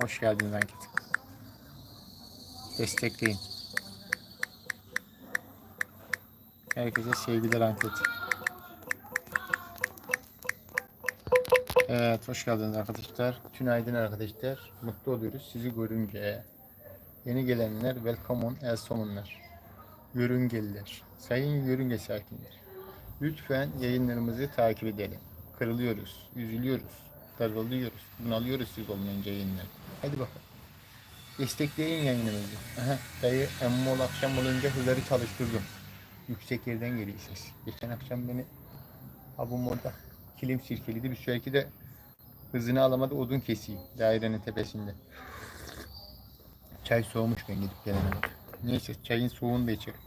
Hoş geldiniz anket. Destekleyin. Herkese sevgiler anket. Evet, hoş geldiniz arkadaşlar. Tünaydın arkadaşlar. Mutlu oluyoruz sizi görünce. Yeni gelenler welcome on el somunlar. Yörüngeliler. Sayın yörünge sakinleri. Lütfen yayınlarımızı takip edelim. Kırılıyoruz, üzülüyoruz, daralıyoruz, bunalıyoruz siz olmayınca yayınlar. Hadi bakalım. Destekleyin yayınımızı. Aha, dayı emmol akşam olunca hızları çalıştırdım. Yüksek yerden geliyor ses. Geçen akşam beni abim orada kilim sirkeliydi. Bir sürekli de hızını alamadı odun kesiyor dairenin tepesinde. Çay soğumuş ben gidip gelene. Neyse çayın soğuğunu da içerim.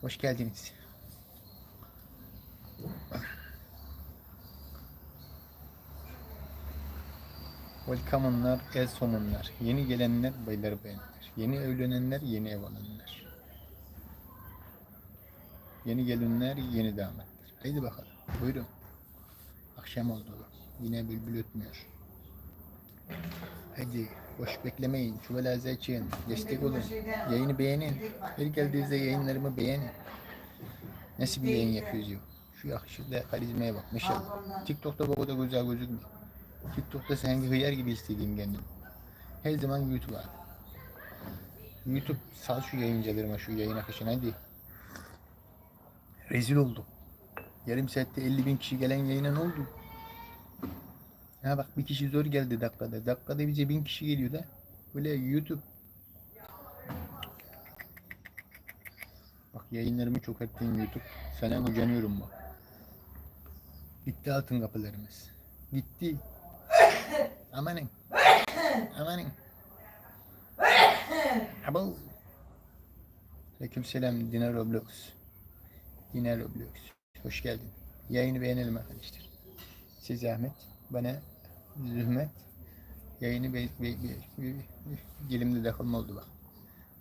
Hoş geldiniz. Welcome'ınlar, el somunlar. Yeni gelenler, baylar bayanlar. Yeni evlenenler, yeni ev alanlar. Yeni gelinler, yeni damatlar. Haydi bakalım. Buyurun. Akşam oldu. Yine bülbül ötmüyor. Hadi boş beklemeyin. Çuvalazı açın. Destek olun. Yayını beğenin. Her geldiğinizde yayınlarımı beğenin. Nasıl bir yayın yapıyoruz ya? Şu yakışıklı karizmaya bak maşallah. TikTok'ta bu kadar güzel gözükmüyor. TikTok'ta sanki hıyar gibi istediğim kendimi. Her zaman YouTube abi. YouTube sal şu yayıncılarıma şu yayın akışını hadi. Rezil oldum. Yarım saatte 50 bin kişi gelen yayına ne oldu? Ha bak bir kişi zor geldi dakikada. Dakikada bize bin kişi geliyor da. Böyle YouTube. Bak yayınlarımı çok ettin YouTube. Sana ucanıyorum bak. Gitti altın kapılarımız. Gitti. Amanın. Amanın. Abo. Aleyküm selam Dina Roblox. Dina Roblox. Hoş geldin. Yayını beğenelim arkadaşlar. Siz zahmet. Bana zahmet. Yayını be, be, be, be, dilimde takılma oldu bak.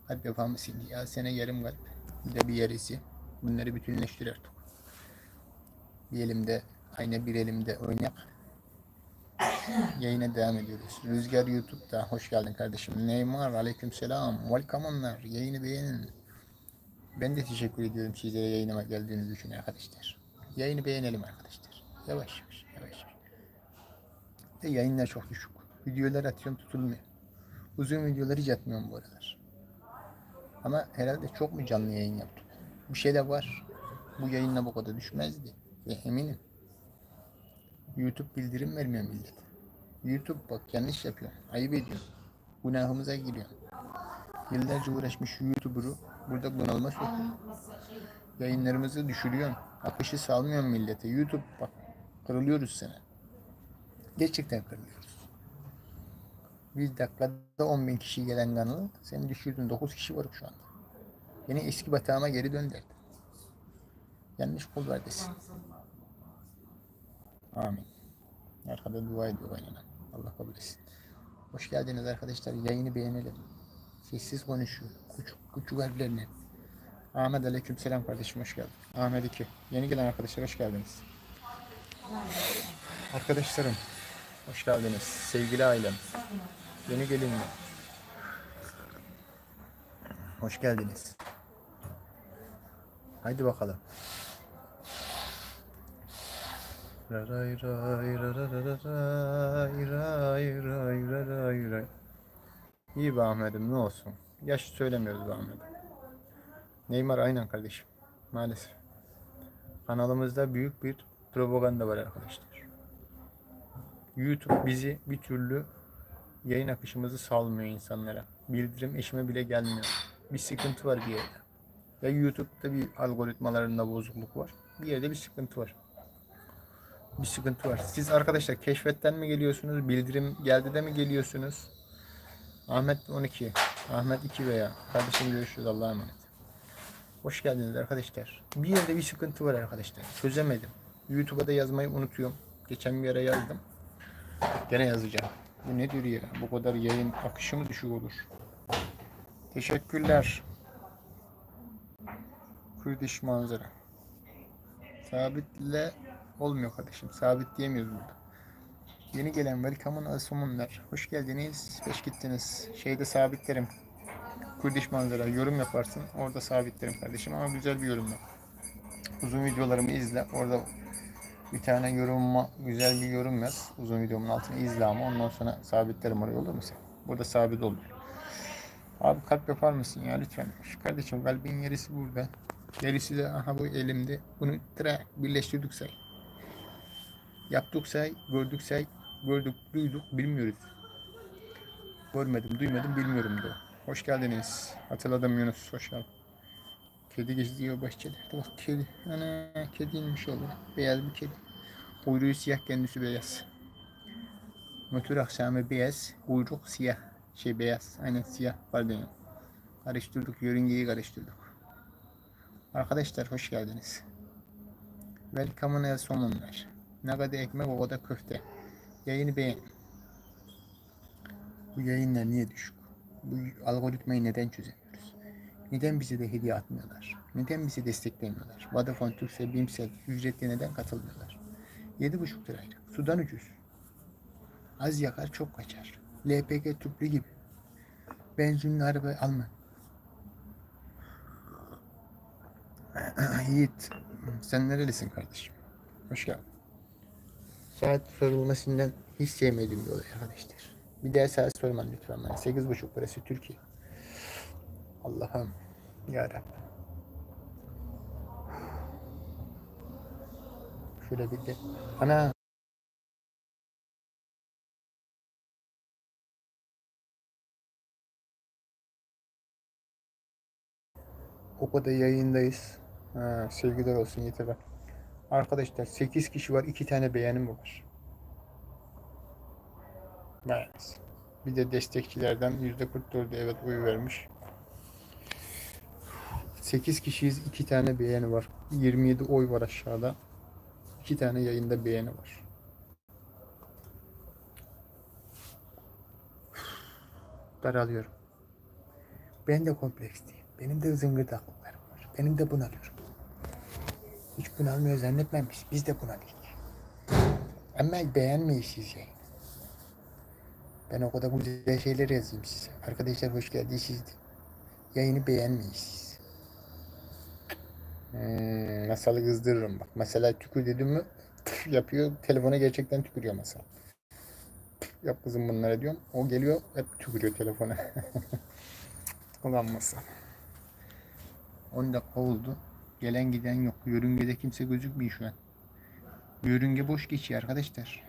Kalp yapamı sildi. Ya sene yarım kalp. Bir de bir yarısı. Bunları bütünleştir artık. Bir elimde aynı bir elimde oynak. Yayına devam ediyoruz. Rüzgar YouTube'da. Hoş geldin kardeşim. Neymar aleyküm selam. Welcome onlar. Yayını beğenin. Ben de teşekkür ediyorum sizlere yayınıma geldiğiniz için arkadaşlar. Yayını beğenelim arkadaşlar. Yavaş yavaş yavaş. Ve yayınlar çok düşük. Videolar atıyorum tutulmuyor. Uzun videoları hiç atmıyorum bu aralar. Ama herhalde çok mu canlı yayın yaptım? Bir şey de var. Bu yayınla bu kadar düşmezdi. Ve eminim. YouTube bildirim vermiyor millet. YouTube bak yanlış yapıyor. Ayıp ediyor. Günahımıza giriyor. Yıllarca uğraşmış YouTuber'u burada bunalıma sokuyor. Yayınlarımızı düşürüyorsun. Akışı salmıyorsun millete. YouTube bak kırılıyoruz sana. Gerçekten kırılıyoruz. Bir dakikada 10 bin kişi gelen kanalı sen düşürdün. 9 kişi var şu anda. Beni eski batağıma geri döndürdü. Yanlış kul var desin. Amin. Arkada dua ediyor aynen. Allah kabul etsin. Hoş geldiniz arkadaşlar. Yayını beğenelim. Sessiz konuşuyor. Küçük küçük harflerle. Ahmet aleyküm selam kardeşim hoş geldin. Ahmet 2. Yeni gelen arkadaşlar hoş geldiniz. Arkadaşlarım hoş geldiniz. Sevgili ailem. Yeni gelinler. Hoş geldiniz. Haydi bakalım. İyi be Ahmet'im ne olsun. Yaş söylemiyoruz be Ahmet'im. Neymar aynen kardeşim. Maalesef. Kanalımızda büyük bir propaganda var arkadaşlar. YouTube bizi bir türlü yayın akışımızı salmıyor insanlara. Bildirim eşime bile gelmiyor. Bir sıkıntı var bir yerde. Ya YouTube'da bir algoritmalarında bozukluk var. Bir yerde bir sıkıntı var. Bir sıkıntı var. Siz arkadaşlar keşfetten mi geliyorsunuz? Bildirim geldi de mi geliyorsunuz? Ahmet 12. Ahmet 2 veya. Kardeşim görüşürüz. Allah'a emanet. Hoş geldiniz arkadaşlar. Bir yerde bir sıkıntı var arkadaşlar. Çözemedim. YouTube'a da yazmayı unutuyorum. Geçen bir yere yazdım. Gene yazacağım. Bu ne diyor ya? Bu kadar yayın akışı mı düşük olur? Teşekkürler. Kurdiş manzara. Sabitle olmuyor kardeşim. Sabit diyemiyoruz burada. Yeni gelen welcome'ın asumunlar. Hoş geldiniz. Beş gittiniz. Şeyde sabitlerim. Kurdiş manzara yorum yaparsın. Orada sabitlerim kardeşim ama güzel bir yorum yap. Uzun videolarımı izle. Orada bir tane yorumuma güzel bir yorum yaz. Uzun videomun altına izle ama ondan sonra sabitlerim oraya olur mu sen? Burada sabit olur. Abi kalp yapar mısın ya lütfen? Şu kardeşim kalbin yarısı burada. Gerisi de aha bu elimde. Bunu tıra birleştirdik say. Yaptık say, gördük duyduk, bilmiyoruz. Görmedim, duymadım, bilmiyorum da. Hoş geldiniz. Hatırladım Yunus, hoş geldin. Kedi geziyor bahçelerde. Bak kedi. Ana kediymiş oldu. Beyaz bir kedi. Kuyruğu siyah, kendisi beyaz. Motor akşamı beyaz, kuyruk siyah. Şey beyaz, aynen siyah. Pardon. Karıştırdık, yörüngeyi karıştırdık. Arkadaşlar hoş geldiniz. Welcome'ın el somunlar. Ne kadar ekmek o kadar köfte. Yayını beğen. Bu yayınlar niye düşük? Bu algoritmayı neden çözemiyoruz? Neden bize de hediye atmıyorlar? Neden bizi desteklemiyorlar? Vodafone, Turkcell, Bimsel ücretli neden katılmıyorlar? 7,5 lirayla. Sudan ucuz. Az yakar çok kaçar. LPG tüplü gibi. Benzinli araba alma. Yiğit, sen nerelisin kardeşim? Hoş geldin. Saat sorulmasından hiç sevmediğim bir olay arkadaşlar. Bir daha saat sorma lütfen bana. Sekiz buçuk burası Türkiye. Allah'ım yarabbim. Şöyle bir de. Ana. O kadar yayındayız. Ha, sevgiler olsun yeter. Arkadaşlar 8 kişi var. 2 tane beğenim var. Evet. Bir de destekçilerden %44'ü evet oy vermiş. 8 kişiyiz. 2 tane beğeni var. 27 oy var aşağıda. 2 tane yayında beğeni var. Daralıyorum. Ben de kompleksliyim. Benim de var. Benim de bunalıyorum. Hiç bunalmıyor zannetmemiş. Biz de bunalıyoruz. Ama beğenmeyiz siz yayını. Ben o kadar güzel şeyler yazayım size. Arkadaşlar hoş geldiniz siz. Yayını beğenmeyiz. Hmm, masalı kızdırırım bak. Mesela tükür dedim mi yapıyor. Telefona gerçekten tükürüyor masal. Yap kızım bunlara diyorum. O geliyor hep tükürüyor telefona. Ulan masal. 10 dakika oldu. Gelen giden yok. Yörüngede kimse gözükmüyor şu an. Yörünge boş geçiyor arkadaşlar.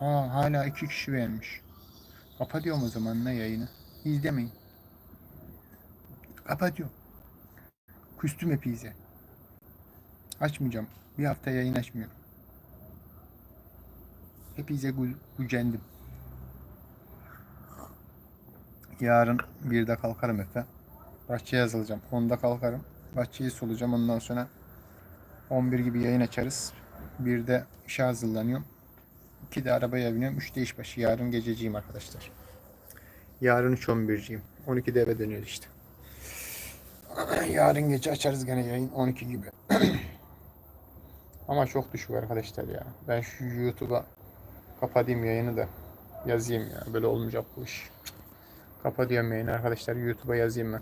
Aa hala iki kişi vermiş. Kapatıyorum o zaman ne yayını. İzlemeyin. Kapatıyorum. Küstüm hepinize. Açmayacağım. Bir hafta yayın açmıyorum. Hepinize gü- gücendim. Yarın bir de kalkarım Efe. Bahçeye yazılacağım. 10'da kalkarım. Bahçeyi solacağım. Ondan sonra 11 gibi yayın açarız. Bir de işe hazırlanıyorum. 2'de arabaya biniyorum. 3'te işbaşı. Yarın gececiyim arkadaşlar. Yarın 3-11'ciyim. 12'de eve dönüyoruz işte. Yarın gece açarız gene yayın 12 gibi. Ama çok düşük arkadaşlar ya. Ben şu YouTube'a kapatayım yayını da yazayım ya. Böyle olmayacak bu iş. Kapatıyorum yayını arkadaşlar. YouTube'a yazayım ben.